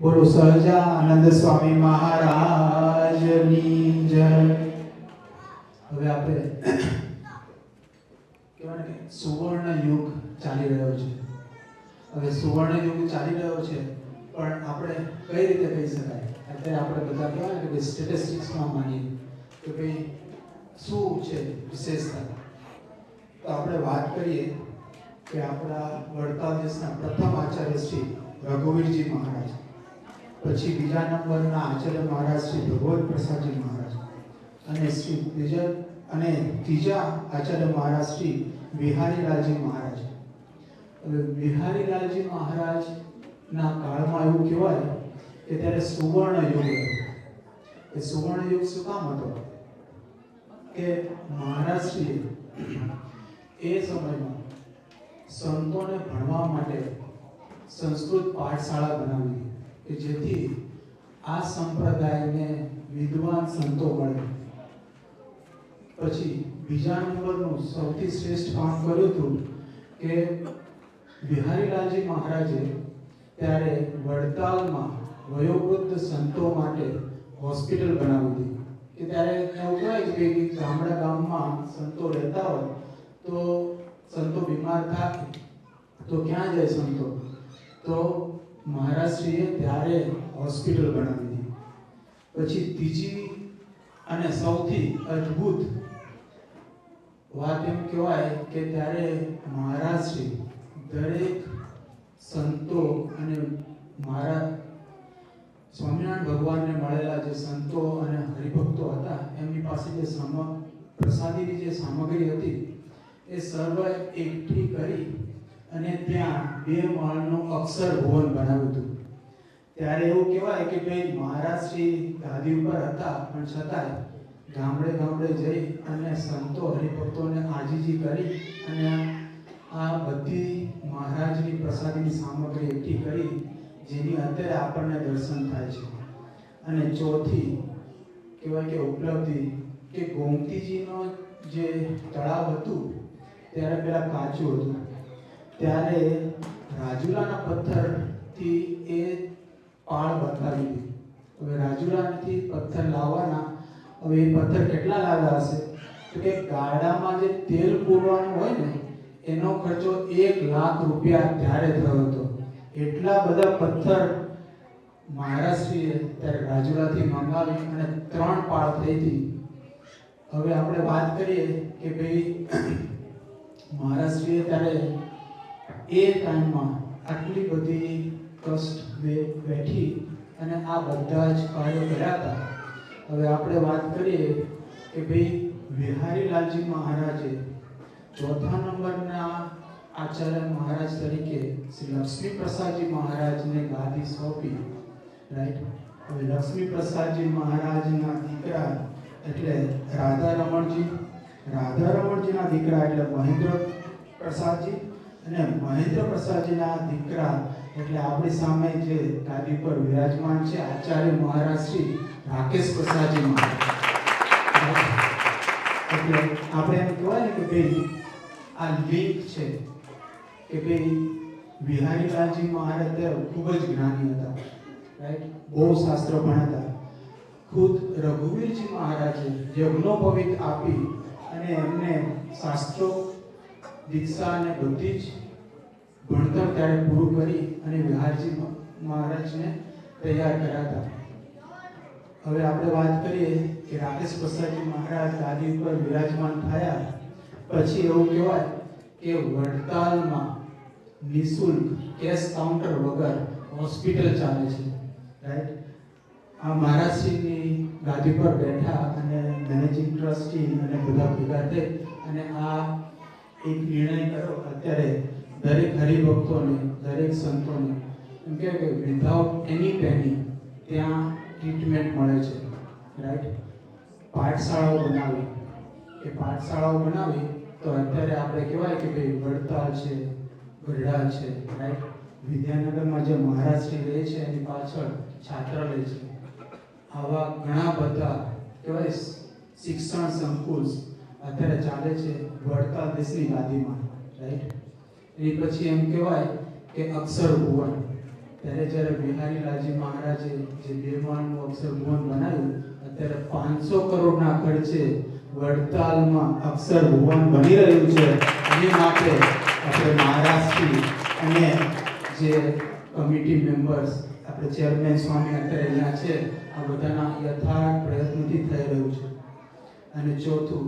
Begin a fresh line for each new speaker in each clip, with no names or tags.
બોલો સહજાનંદ સ્વામી મહારાજની જય. હવે આપણે કહેવાય કે સુવર્ણ યુગ ચાલી રહ્યો છે. હવે સુવર્ણ યુગ ચાલી રહ્યો છે, પણ આપણે કઈ રીતે કહી શકાય? અત્યારે આપણે બધા કહેવાય કે કે સ્ટેટિસ્ટિક્સમાં માનીએ. કે ભાઈ શું છે વિશેષતા? તો આપણે વાત કરીએ કે આપણા વડતાલ દેશના પ્રથમ આચાર્ય શ્રી રઘુવીરજી મહારાજ. પછી બીજા નંબરના આચાર્ય મહારાજ શ્રી ભગવત પ્રસાદજી મહારાજ. અને શ્રી બીજા અને ત્રીજા આચાર્ય મહારાજ શ્રી બિહારીલાલજી મહારાજ. હવે બિહારીલાલજી મહારાજના કાળમાં એવું કહેવાય કે ત્યારે સુવર્ણ યુગ એ સુવર્ણ યુગ શું કામ હતો? કે મહારાજશ્રીએ એ સમયમાં સંતોને ભણવા માટે સંસ્કૃત પાઠશાળા બનાવી. કે જેથી આ સંપ્રદાયને વિદ્વાન સંતો મળે. પછી બીજા નંબરનું સૌથી શ્રેષ્ઠ કામ કર્યું હતું કે બિહારીલાલજી મહારાજે ત્યારે વડતાલમાં વયોવૃદ્ધ સંતો માટે હોસ્પિટલ બનાવી હતી. કે ત્યારે એવું કહેવાય કે ગામડા ગામમાં સંતો રહેતા હોય તો સંતો બીમાર થાય તો ક્યાં જાય સંતો? તો મહારાજશ્રીએ ત્યારે હોસ્પિટલ બનાવી હતી પછી ત્રીજી અને સૌથી અદ્ભુત વાત એમ કહેવાય કે ત્યારે મહારાજશ્રી દરેક સંતો અને મારા સ્વામિનારાયણ ભગવાનને મળેલા જે સંતો અને હરિભક્તો હતા, એમની પાસે જે સામ પ્રસાદીની જે સામગ્રી હતી, એ સર્વ એકઠી કરી અને ત્યાં બે માળનું અક્ષર ભુવન બનાવ્યું હતું. ત્યારે એવું કહેવાય કે ભાઈ મહારાજ શ્રી ગાદી ઉપર હતા, પણ છતાંય ગામડે ગામડે જઈ અને સંતો હરિભક્તોને આજીજી કરી અને આ બધી મહારાજની પ્રસાદીની સામગ્રી એકઠી કરી, જેની અત્યારે આપણને દર્શન થાય છે. અને ચોથી કહેવાય કે ઉપલબ્ધિ કે ગોમતીજીનો જે તળાવ હતું, ત્યારે પેલા કાચું હતું. ત્યારે રાજુલાના પથ્થરથી એ પાળ બતાવી દીધી હવે રાજુલાથી પથ્થર લાવવાના, હવે એ પથ્થર કેટલા લાવ્યા હશે? તો કે ગાડામાં જે તેલ પૂરવાનું હોય ને, એનો ખર્ચો એક લાખ રૂપિયા ત્યારે થયો હતો. એટલા બધા પથ્થર મહારાષ્ટ્રીએ ત્યારે રાજુલાથી મંગાવી અને ત્રણ પાળ થઈ હતી. હવે આપણે વાત કરીએ કે ભાઈ મહારાષ્ટ્રીએ ત્યારે એ ટાઈમમાં આટલી બધી કષ્ટ બેઠી અને આ બધા જ કાર્યો કર્યા હતા હવે આપણે વાત કરીએ કે ભાઈ વિહારીલાલજી મહારાજે ચોથા નંબરના આચાર્ય મહારાજ તરીકે શ્રી લક્ષ્મી પ્રસાદજી મહારાજને ગાદી સોંપી. રાઈટ હવે લક્ષ્મી પ્રસાદજી મહારાજના દીકરા એટલે રાધા રમણજી રાધા રમણજીના દીકરા એટલે મહેન્દ્ર પ્રસાદજી અને મહેન્દ્ર પ્રસાદજીના દીકરા એટલે આપણી સામે જે ગાદી પર વિરાજમાન છે, આચાર્ય મહારાજ શ્રી રાકેશ પ્રસાદજી મહારાજ. એટલે આપણે એમ કહેવાય ને કે ભાઈ આ લિંક છે કે ભાઈ બિહારીલાલજી મહારાજ ત્યારે ખૂબ જ જ્ઞાની હતા રાઈટ બહુ શાસ્ત્ર ભણતા. ખુદ રઘુવીરજી મહારાજે યજ્ઞોપવિત આપી અને એમને શાસ્ત્રો દીક્ષા અને બધી જ ભણતર ત્યારે પૂરું કરી અને વિહારજી મહારાજને તૈયાર કર્યા હતા હવે આપણે વાત કરીએ કે રાકેશ પ્રસાદજી મહારાજ ગાદી ઉપર વિરાજમાન થયા પછી એવું કહેવાય કે વડતાલમાં નિઃશુલ્ક કેશ કાઉન્ટર વગર હોસ્પિટલ ચાલે છે. રાઈટ આ મહારાજશ્રીની ગાદી પર બેઠા અને મેનેજિંગ ટ્રસ્ટી અને બધા ભેગા થઈ અને આ એક નિર્ણય કરો અત્યારે દરેક હરિભક્તોને, દરેક સંતોને, એમ કે વિધાઉટ એની પેની ત્યાં ટ્રીટમેન્ટ મળે છે. રાઈટ પાઠશાળાઓ બનાવી. એ પાઠશાળાઓ બનાવી તો અત્યારે આપણે કહેવાય કે ભાઈ વડતાલ છે, ગઢડા છે. રાઈટ વિદ્યાનગરમાં જે મહારાજશ્રી રહે છે, એની પાછળ છાત્રાલય છે. આવા ઘણા બધા કહેવાય શિક્ષણ સંકુલ અત્યારે ચાલે છે. વડતાલ દેશની ગાદીમાં રાઈટ એ પછી એમ કહેવાય કે અક્ષર ભુવન. ત્યારે જ્યારે બિહારી લાલજી મહારાજે જે બે અક્ષર ભુવન બનાવ્યું, અત્યારે પાંચસો કરોડના ખર્ચે વડતાલમાં અક્ષર ભુવન બની રહ્યું છે. એ માટે આપણે મહારાષ્ટ્રથી અને જે કમિટી મેમ્બર્સ, આપણે ચેરમેન સ્વામી અત્યારે અહીંયા છે, આ બધાના યથાર્થ પ્રયત્નથી થઈ રહ્યું છે. અને ચોથું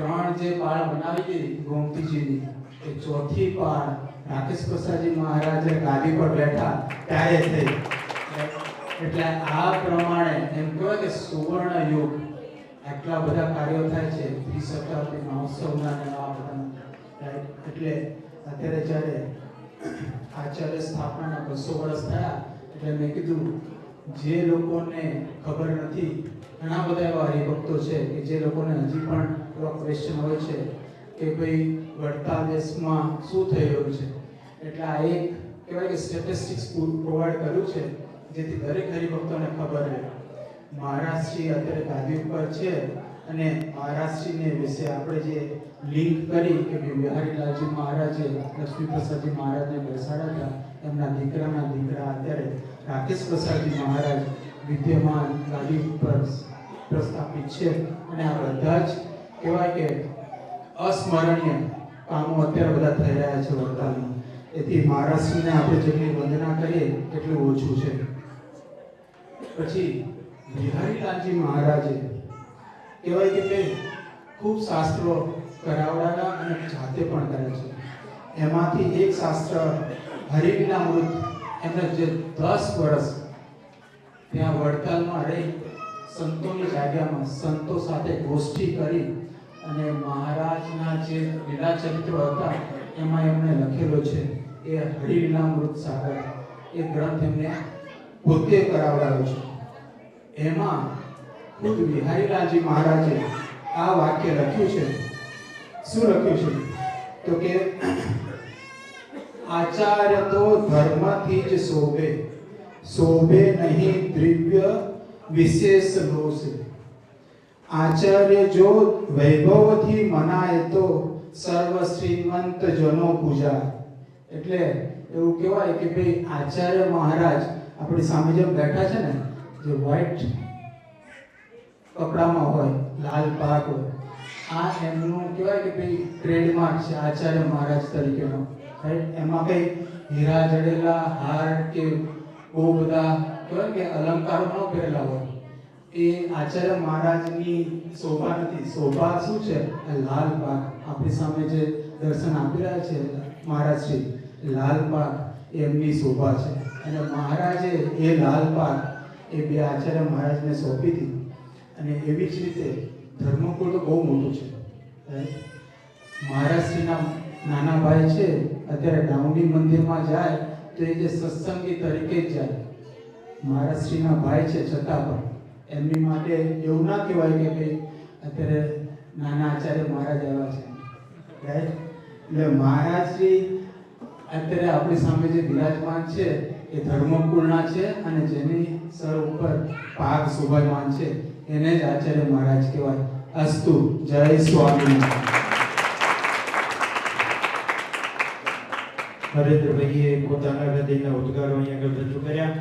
ત્રણ જે પાળ બનાવી હતી ગોમતીજીની, એ ચોથી પાળ રાકેશ પ્રસાદજી મહારાજે ગાદી પર બેઠા ત્યારે થઈ. એટલે આ પ્રમાણે એમ કહેવાય કે સુવર્ણ યુગ આટલા બધા કાર્યો થાય છે. ત્રિશતાબ્દી મહોત્સવના ને આ બધા એટલે અત્યારે જ્યારે આચાર્ય સ્થાપનાના બસો વર્ષ થયા, એટલે મેં કીધું, જે લોકોને ખબર નથી, ઘણા બધા એવા હરિભક્તો છે કે જે લોકોને હજી પણ એવા ક્વેશ્ચન હોય છે કે ભાઈ વડતા દેશમાં શું થઈ રહ્યું છે? એટલે આ એક કહેવાય કે સ્ટેટિસ્ટિક્સ પ્રોવાઈડ કર્યું છે, જેથી દરેક હરિભક્તોને ખબર રહે. મહારાષ્ટ્રી અત્યારે ગાદી ઉપર છે અને મહારાષ્ટ્રીને વિશે આપણે જે લિંક કરી કે બિહારીલાલજી મહારાજે લક્ષ્મી પ્રસાદજી મહારાજને બેસાડ્યા હતા, એમના દીકરાના દીકરા અત્યારે રાકેશ પ્રસાદજી મહારાજ વિદ્યમાન ગાદી ઉપર પ્રસ્થાપિત છે. અને આ બધા જ કહેવાય કે અસ્મરણીય કામો અત્યારે બધા થઈ રહ્યા છે વડતાલમાં એથી મહારાષ્ટ્રને આપણે જેટલી વંદના કરીએ એટલું ઓછું છે. પછી બિહારીલાલજી મહારાજે કહેવાય કે તે ખૂબ શાસ્ત્રો કરાવડાના અને જાતે પણ કરે છે. એમાંથી એક શાસ્ત્ર હરિવિનામૃત એમને જે દસ વર્ષ ત્યાં વડતાલમાં રહી, સંતોની જાગ્યામાં સંતો સાથે ગોષ્ઠી કરી અને મહારાજના જે લીલા ચરિત્રો હતા, એમાં એમણે લખેલો છે, એ હરિલીલામૃત સાગર. એ ગ્રંથ એમને પોતે કરાવડાવ્યો છે. એમાં ખુદ બિહારીલાલજી મહારાજે આ વાક્ય લખ્યું છે. શું લખ્યું છે? તો કે, આચાર્ય તો ધર્મથી જ શોભે. શોભે નહીં દિવ્ય વિશેષ લોસે આચાર્ય જો વૈભવથી મનાય તો સર્વ શ્રીમંત જનો પૂજા એટલે એવું કહેવાય કે ભાઈ આચાર્ય મહારાજ આપણી સામે જેમ બેઠા છે ને, જે વ્હાઈટ કપડામાં હોય, લાલ પાક હોય, આ એમનું કહેવાય કે ભાઈ ટ્રેડમાર્ક છે આચાર્ય મહારાજ તરીકેનો. રાઈટ એમાં કંઈ હીરા જડેલા, હાર કે બહુ બધા કહેવાય કે અલંકારો ન પહેરેલા હોય. એ આચાર્ય મહારાજની શોભા નથી. શોભા શું છે? લાલ પાક. આપણી સામે જે દર્શન આપી રહ્યા છે મહારાજશ્રી લાલ એ એમની શોભા છે. અને મહારાજે એ લાલ પાક એ બે આચાર્ય મહારાજને સોંપી હતી અને એવી જ રીતે ધર્મકુળ તો બહુ મોટું છે? મહારાજશ્રીના નાના ભાઈ છે, અત્યારે ડાઉની મંદિરમાં જાય, તો એ જે સત્સંગી તરીકે જ જાય. મહારાજશ્રીના ભાઈ છે, છતાં પણ. એમની માટે એવું ના કહેવાય કે ભાઈ અત્યારે નાના આચાર્ય મહારાજ આવ્યા છે. રાઈટ એટલે મહારાજશ્રી અત્યારે આપણી સામે જે બિરાજમાન છે, એ ધર્મકુળના છે અને જેની સર ઉપર પાક શોભાયમાન છે, એને જ આચાર્ય મહારાજ કહેવાય. અસ્તુ, જય સ્વામી.
હરેન્દ્રભાઈએ પોતાના હૃદયના ઉદ્ગારો અહીંયા આગળ રજૂ કર્યા.